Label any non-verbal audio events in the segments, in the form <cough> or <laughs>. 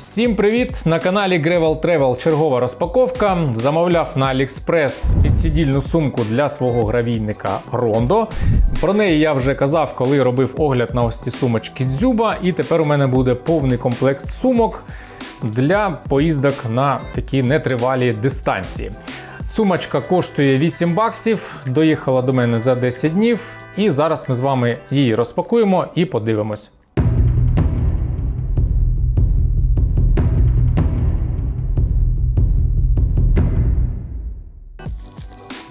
Всім привіт! На каналі Gravel Travel чергова розпаковка. Замовляв на AliExpress підсидільну сумку для свого гравійника Rondo. Про неї я вже казав, коли робив огляд на ось ці сумочки Дзюба. І тепер у мене буде повний комплект сумок для поїздок на такі нетривалі дистанції. Сумочка коштує 8 баксів, доїхала до мене за 10 днів, і зараз ми з вами її розпакуємо і подивимось.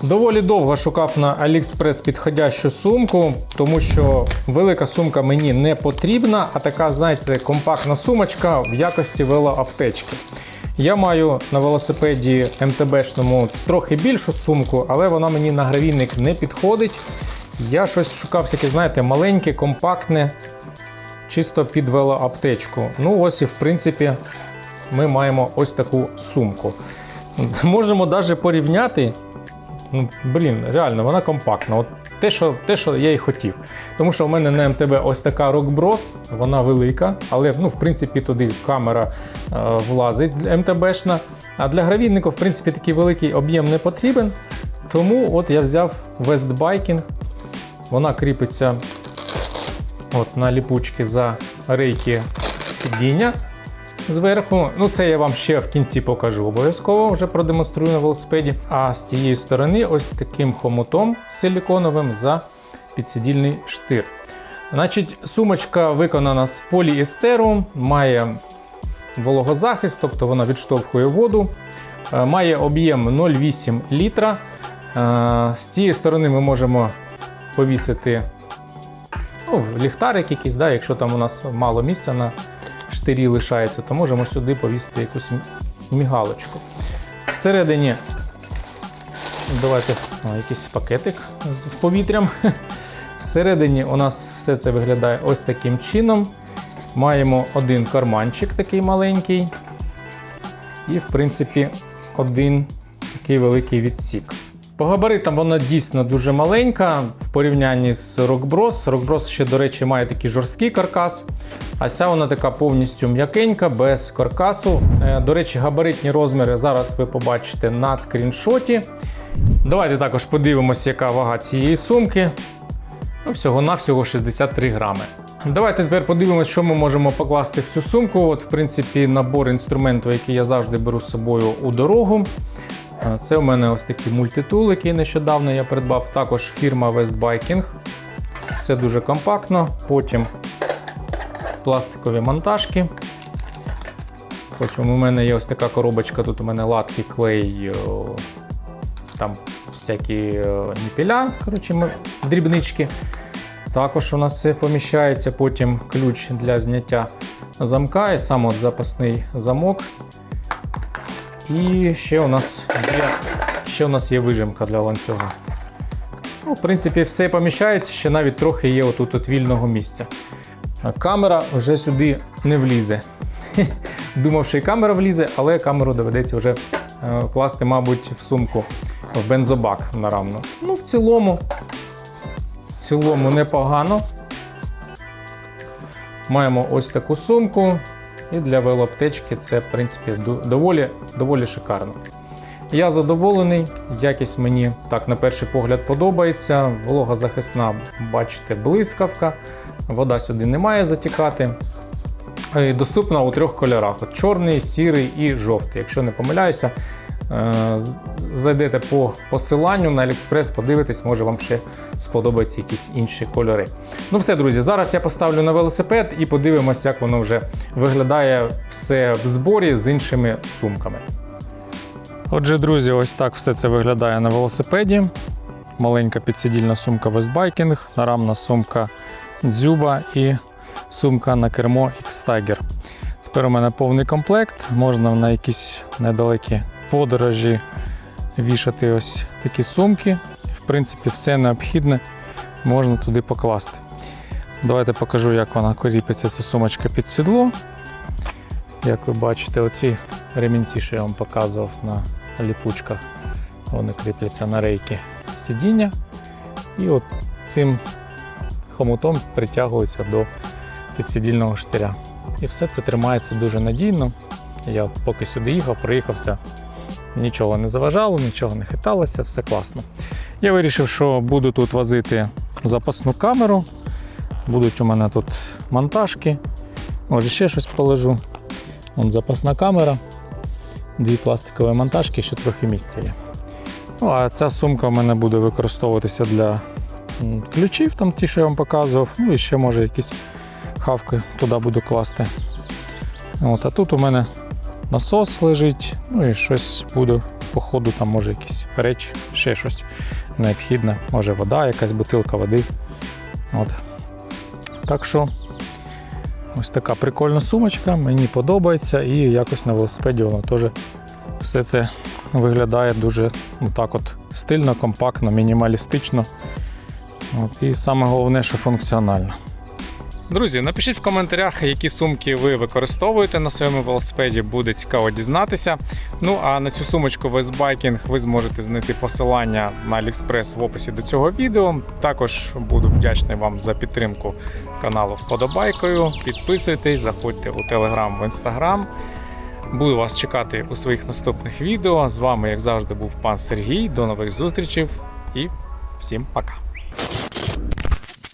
Доволі довго шукав на AliExpress підходящу сумку, тому що велика сумка мені не потрібна, а така, знаєте, компактна сумочка в якості велоаптечки. Я маю на велосипеді МТБшному трохи більшу сумку, але вона мені на гравійник не підходить. Я щось шукав таке, знаєте, маленьке, компактне, чисто під велоаптечку. Ну, ось і в принципі ми маємо ось таку сумку. Можемо навіть порівняти. Ну, блін, реально, вона компактна. От те, що, те, що я і хотів. Тому що у мене на МТБ ось така Bros, вона велика, але ну, в принципі туди камера е, влазить МТБшна. А для гравійника, в принципі, такий великий об'єм не потрібен. Тому от я взяв West Biking. Вона кріпиться от, на ліпучки за рейки сидіння зверху. Ну, це я вам ще в кінці покажу обов'язково, вже продемонструю на велосипеді. А з тієї сторони, ось таким хомутом силіконовим за підсидільний штир. Значить, сумочка виконана з поліестеру, має вологозахист, тобто вона відштовхує воду, Е, має об'єм 0,8 літра. Е, З цієї сторони ми можемо повісити ну, ліхтарик якийсь, да, якщо там у нас мало місця на штирі лишається, то можемо сюди повісити якусь мігалочку. Всередині давайте о, якийсь пакетик з повітрям. <laughs> Всередині у нас все це виглядає ось таким чином. Маємо один карманчик такий маленький. І, в принципі, один такий великий відсік. По габаритам вона дійсно дуже маленька в порівнянні з Rockbros. Rockbros ще, до речі, має такий жорсткий каркас, а ця вона така повністю м'якенька, без каркасу. Е, До речі, габаритні розміри зараз ви побачите на скріншоті. Давайте також подивимося, яка вага цієї сумки. Ну, всього-навсього 63 грами. Давайте тепер подивимося, що ми можемо покласти в цю сумку. От, в принципі, набор інструменту, який я завжди беру з собою у дорогу. Е, Це у мене ось такий мультитул, який нещодавно я придбав. Також фірма West Biking. Все дуже компактно. Потім пластикові монтажки. Потім у мене є ось така коробочка. Тут у мене латки, клей, о, там всякі е, ніпіля, коротше, дрібнички. Також у нас все поміщається. Потім ключ для зняття замка і сам от запасний замок. І ще у нас є, ще у нас є вижимка для ланцюга. Ну, в принципі, все поміщається, ще навіть трохи є отут от вільного місця. Камера вже сюди не влізе. <laughs> Думав, що і камера влізе, але камеру доведеться вже е, класти, мабуть, в сумку в бензобак наравно. Ну, в цілому, в цілому непогано. Маємо ось таку сумку. І для велоаптечки це, в принципі, доволі, доволі шикарно. Я задоволений, якість мені так на перший погляд подобається. Волога захисна, бачите, блискавка, вода сюди не має затікати. І Доступна у трьох кольорах: чорний, сірий і жовтий. Якщо не помиляюся, е, зайдете по посиланню на AliExpress, подивитесь, може вам ще сподобаються якісь інші кольори. Ну все, друзі, зараз я поставлю на велосипед і подивимось, як воно вже виглядає все в зборі з іншими сумками. Отже, друзі, ось так все це виглядає на велосипеді. Маленька підсидільна сумка West Biking, нарамна сумка Дзюба і сумка на кермо X-Tiger. Тепер у мене повний комплект, можна на якісь недалекі подорожі вішати ось такі сумки. В принципі, все необхідне можна туди покласти. Давайте покажу, як вона кріпиться, ця сумочка під сідло. Як ви бачите, оці ремінці, що я вам показував на ліпучках, вони кріпляться на рейки сидіння. І от цим хомутом притягуються до підсидільного штиря. І все це тримається дуже надійно. Я поки сюди їхав, приїхався, нічого не заважало, нічого не хиталося, все класно. Я вирішив, що буду тут возити запасну камеру. Будуть у мене тут монтажки. Може ще щось положу. Вон запасна камера, дві пластикові монтажки, ще трохи місця є. Ну, а ця сумка в мене буде використовуватися для ключів, там ті, що я вам показував. Ну і ще може якісь хавки туди буду класти. От, а тут у мене насос лежить, ну і щось буду по ходу, там може якісь речі, ще щось необхідне. Може вода, якась бутилка води. От. Так що ось така прикольна сумочка, мені подобається, і якось на велосипеді воно теж все це виглядає дуже так от стильно, компактно, мінімалістично. От, і саме головне, що функціонально. Друзі, напишіть в коментарях, які сумки ви використовуєте на своєму велосипеді, буде цікаво дізнатися. Ну а на цю сумочку West Biking ви зможете знайти посилання на AliExpress в описі до цього відео. Також буду вдячний вам за підтримку каналу вподобайкою. Підписуйтесь, заходьте у Telegram, в Instagram. Буду вас чекати у своїх наступних відео. З вами, як завжди, був пан Сергій. До нових зустрічей і всім пока.